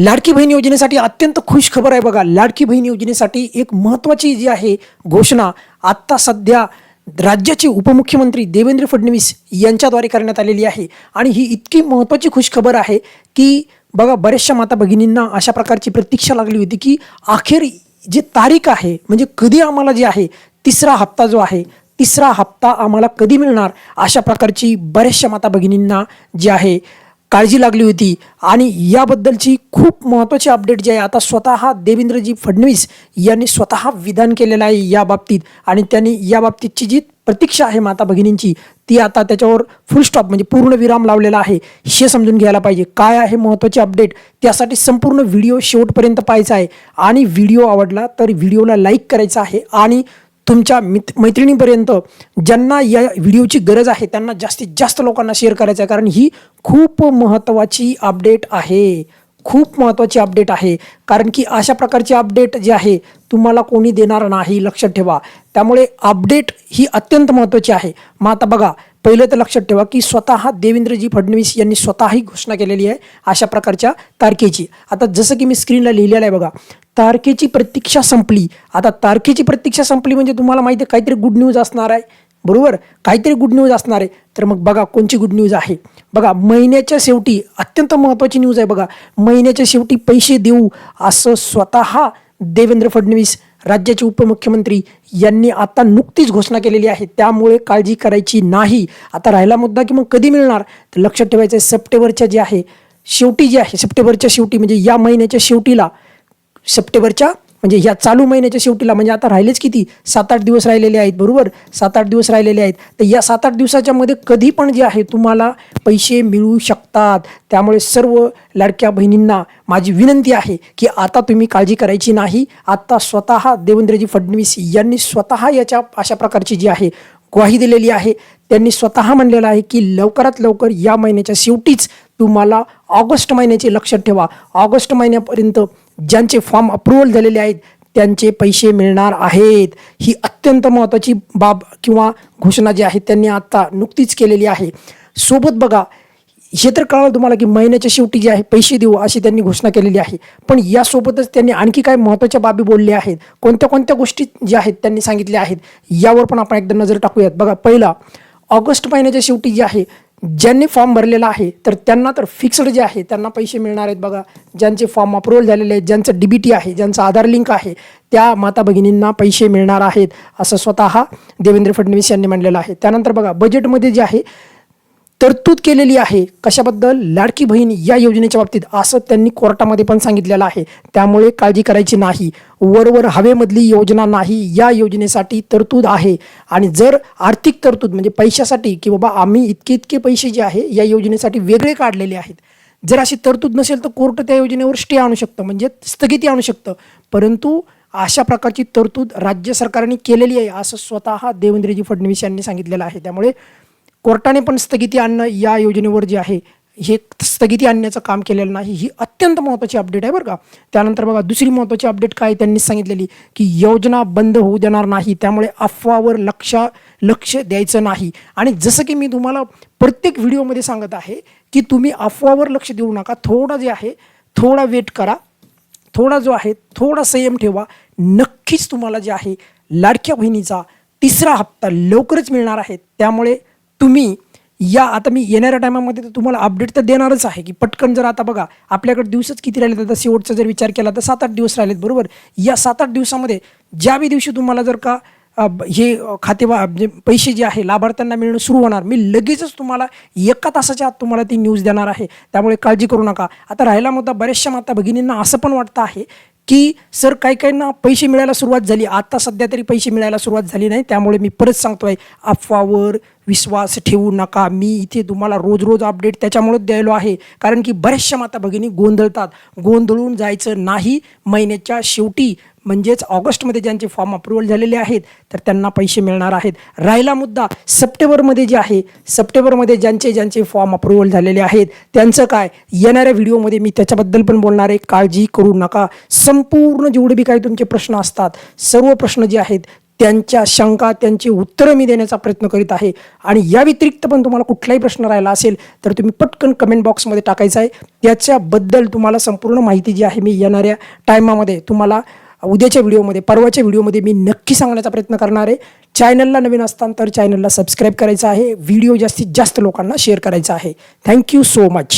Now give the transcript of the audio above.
लाडकी बहीण योजनेसाठी अत्यंत खुश खबर आहे बघा. लाडकी बहीण योजनेसाठी एक महत्त्वाची जी आहे घोषणा आत्ता सध्या राज्याचे उपमुख्यमंत्री देवेंद्र फडणवीस यांच्याद्वारे करण्यात आलेली आहे. आणि ही इतकी महत्त्वाची खुश खबर आहे की बघा बऱ्याचशा माता भगिनींना अशा प्रकारची प्रतीक्षा लागली होती की अखेर जी तारीख आहे म्हणजे कधी आम्हाला जे आहे तिसरा हप्ता जो आहे तिसरा हप्ता आम्हाला कधी मिळणार अशा प्रकारची बऱ्याचशा माता भगिनींना जी आहे काळजी लागली होती. आणि याबद्दलची खूप महत्त्वाची अपडेट जी आहे आता स्वतः देवेंद्रजी फडणवीस यांनी स्वतः विधान केलेलं आहे या बाबतीत. आणि त्यांनी या बाबतीतची जी प्रतीक्षा आहे माता भगिनींची ती आता त्याच्यावर फुल स्टॉप म्हणजे पूर्ण विराम लावलेला आहे. हे समजून घ्यायला पाहिजे. काय आहे महत्त्वाची अपडेट त्यासाठी संपूर्ण व्हिडिओ शेवटपर्यंत पाहायचा आहे. आणि व्हिडिओ आवडला तर व्हिडिओला लाईक करायचा आहे. आणि तुमच्या मित मैत्रिणीपर्यंत ज्यांना या व्हिडिओची गरज आहे त्यांना जास्तीत जास्त लोकांना शेअर करायचं आहे. कारण ही खूप महत्त्वाची अपडेट आहे. खूप महत्त्वाची अपडेट आहे. कारण की अशा प्रकारची अपडेट जी आहे तुम्हाला कोणी देणार नाही लक्षात ठेवा. त्यामुळे अपडेट ही अत्यंत महत्त्वाची आहे. मग आता बघा पहिलं तर लक्षात ठेवा की स्वतः देवेंद्रजी फडणवीस यांनी स्वतःही घोषणा केलेली आहे अशा प्रकारच्या तारखेची. आता जसं की मी स्क्रीनला लिहिलेलं आहे बघा तारखेची प्रतीक्षा संपली. आता तारखेची प्रतीक्षा संपली म्हणजे तुम्हाला माहिती आहे काहीतरी गुड न्यूज असणार आहे. बरोबर? काहीतरी गुड न्यूज असणार आहे. तर मग बघा कोणची गुड न्यूज आहे. बघा महिन्याच्या शेवटी अत्यंत महत्त्वाची न्यूज आहे बघा. महिन्याच्या शेवटी पैसे देऊ असं स्वतः देवेंद्र फडणवीस राज्याचे उपमुख्यमंत्री यांनी आता नुकतीच घोषणा केलेली आहे. त्यामुळे काळजी करायची नाही. आता राहिला मुद्दा की मग कधी मिळणार? तर लक्षात ठेवायचं आहे सप्टेंबरच्या जे आहे शेवटी जे आहे सप्टेंबरच्या शेवटी म्हणजे या महिन्याच्या शेवटीला सप्टेंबरच्या म्हणजे या चालू महिन्याच्या शेवटीला म्हणजे आता राहिलेच किती? सात आठ दिवस राहिलेले आहेत बरोबर? सात आठ दिवस राहिलेले आहेत. तर या सात आठ दिवसाच्या मध्ये कधी पण जे आहे तुम्हाला पैसे मिळू शकतात. त्यामुळे सर्व लाडक्या बहिणींना माझी विनंती आहे की आता तुम्ही काळजी करायची नाही. आता स्वतः देवेंद्रजी फडणवीस यांनी स्वतः याच्या अशा प्रकारची जी आहे ग्वाही दिलेली आहे. त्यांनी स्वतः म्हणलेलं आहे की लवकरात लवकर या महिन्याच्या शेवटीच तुम्हाला ऑगस्ट महिन्याचे लक्षात ठेवा. ऑगस्ट महिन्यापर्यंत ज्यांचे फॉर्म अप्रुव्हल झालेले आहेत त्यांचे पैसे मिळणार आहेत. ही अत्यंत महत्त्वाची बाब किंवा घोषणा जी आहे त्यांनी आत्ता नुकतीच केलेली आहे. सोबत बघा हे तर कळालं तुम्हाला की महिन्याच्या शेवटी जे आहे पैसे देऊ अशी त्यांनी घोषणा केलेली आहे. पण यासोबतच त्यांनी आणखी काय महत्त्वाच्या बाबी बोलल्या आहेत. कोणत्या कोणत्या गोष्टी ज्या आहेत त्यांनी सांगितल्या आहेत यावर पण आपण एकदा नजर टाकूयात. बघा पहिला ऑगस्ट महिन्याच्या शेवटी जे आहे ज्यांनी फॉर्म भरलेला आहे तर त्यांना तर फिक्स्ड जे आहे त्यांना पैसे मिळणार आहेत बघा. ज्यांचे फॉर्म अप्रुव्हल झालेले आहेत ज्यांचं डी बी टी आहे ज्यांचं आधार लिंक आहे त्या माता भगिनींना पैसे मिळणार आहेत असं स्वतः देवेंद्र फडणवीस यांनी म्हणलेलं आहे. त्यानंतर बघा बजेटमध्ये जे आहे तरतूद केलेली आहे. कशाबद्दल? लाडकी बहीण या योजनेच्या बाबतीत असं त्यांनी कोर्टामध्ये पण सांगितलेलं आहे. त्यामुळे काळजी करायची नाही. वरवर हवेमधली योजना नाही या योजनेसाठी तरतूद आहे. आणि जर आर्थिक तरतूद म्हणजे पैशासाठी की बाबा आम्ही इतके इतके पैसे जे आहे या योजनेसाठी वेगळे काढलेले आहेत. जर अशी तरतूद नसेल तर कोर्ट त्या योजनेवर स्टे आणू शकतं म्हणजे स्थगिती आणू शकतं. परंतु अशा प्रकारची तरतूद राज्य सरकारने केलेली आहे असं स्वतः देवेंद्रजी फडणवीस यांनी सांगितलेलं आहे. त्यामुळे कोर्टाने पण स्थगिती आणणं या योजनेवर जे आहे हे स्थगिती आणण्याचं काम केलेलं नाही. ही अत्यंत महत्त्वाची अपडेट आहे बरं का. त्यानंतर बघा दुसरी महत्त्वाची अपडेट काय त्यांनी सांगितलेली? की योजना बंद होऊ देणार नाही. त्यामुळे अफवावर लक्ष लक्ष द्यायचं नाही. आणि जसं की मी तुम्हाला प्रत्येक व्हिडिओमध्ये सांगत आहे की तुम्ही अफवावर लक्ष देऊ नका. थोडं जे आहे थोडा वेट करा. थोडा जो आहे थोडा संयम ठेवा. नक्कीच तुम्हाला जे आहे लाडक्या बहिणीचा तिसरा हप्ता लवकरच मिळणार आहे. त्यामुळे तुम्ही या आता मी येणाऱ्या टायमामध्ये तर तुम्हाला अपडेट तर देणारच आहे की पटकन जर आता बघा आपल्याकडे दिवसच किती राहिले तर शेवटचा जर विचार केला तर सात आठ दिवस राहिलेत बरोबर? या सात आठ दिवसामध्ये ज्या बी दिवशी तुम्हाला जर का हे खाते वा- म्हणजे पैसे जे आहे लाभार्थ्यांना मिळणं सुरू होणार मी लगेचच तुम्हाला एका तासाच्या आत तुम्हाला ती न्यूज देणार आहे. त्यामुळे काळजी करू नका. आता राहिला मुद्दा बऱ्याचशा माता भगिनींना असं पण वाटतं आहे की सर काही काहींना पैसे मिळायला सुरुवात झाली. आता सध्या तरी पैसे मिळायला सुरुवात झाली नाही. त्यामुळे मी परत सांगतो आहे अफवावर विश्वास ठेवू नका. मी इथे तुम्हाला रोज रोज अपडेट त्याच्यामुळेच द्यायलो आहे. कारण की बऱ्याचशा माता भगिनी गोंधळतात. गोंधळून जायचं नाही. महिन्याच्या शेवटी म्हणजेच ऑगस्टमध्ये ज्यांचे फॉर्म अप्रुव्हल झालेले आहेत तर त्यांना पैसे मिळणार आहेत. राहिला मुद्दा सप्टेंबरमध्ये जे आहे सप्टेंबरमध्ये ज्यांचे ज्यांचे फॉर्म अप्रुव्हल झालेले आहेत त्यांचं काय? येणाऱ्या व्हिडिओमध्ये मी त्याच्याबद्दल पण बोलणार आहे. काळजी करू नका. संपूर्ण जेवढे बी काही तुमचे प्रश्न असतात सर्व प्रश्न जे आहेत त्यांच्या शंका त्यांची उत्तरं मी देण्याचा प्रयत्न करीत आहे. आणि या व्यतिरिक्त पण तुम्हाला कुठलाही प्रश्न राहिला असेल तर तुम्ही पटकन कमेंट बॉक्समध्ये टाकायचा आहे. त्याच्याबद्दल तुम्हाला संपूर्ण माहिती जी आहे मी येणाऱ्या टायमामध्ये तुम्हाला उद्याच्या व्हिडिओमध्ये परवाच्या व्हिडिओमध्ये मी नक्की सांगण्याचा प्रयत्न करणार आहे. चॅनलला नवीन असताना तर चॅनलला सबस्क्राईब करायचं आहे. व्हिडिओ जास्तीत जास्त लोकांना शेअर करायचा आहे. Thank you so much